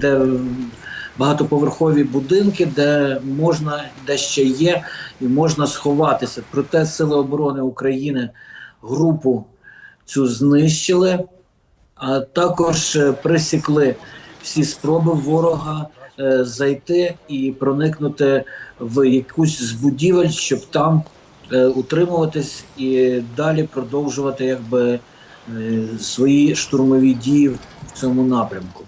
де багатоповерхові будинки, де можна, де ще є, і можна сховатися. Проте Сили оборони України групу цю знищили, а також е, присікли всі спроби ворога е, зайти і проникнути в якусь з будівель, щоб там е, утримуватись і далі продовжувати якби е, свої штурмові дії в цьому напрямку.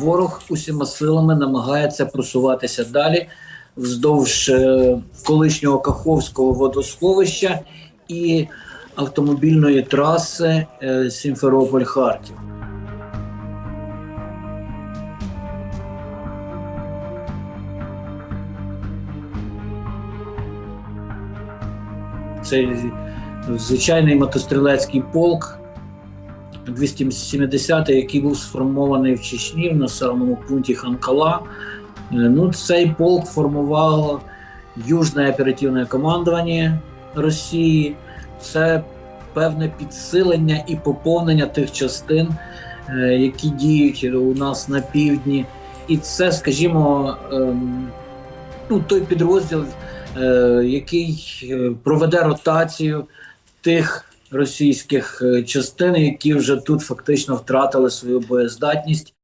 Ворог усіма силами намагається просуватися далі вздовж е, колишнього Каховського водосховища і автомобільної траси е, Сімферополь-Харків. Це звичайний мотострілецький полк 270 який був сформований в Чечні в населеному пункті Ханкала. Е, Ну, цей полк формувало Южне оперативне командування Росії. Це певне підсилення і поповнення тих частин, е, які діють у нас на півдні. І це, скажімо, ем, ну, той підрозділ, е, який проведе ротацію тих російських е, частин, які вже тут фактично втратили свою боєздатність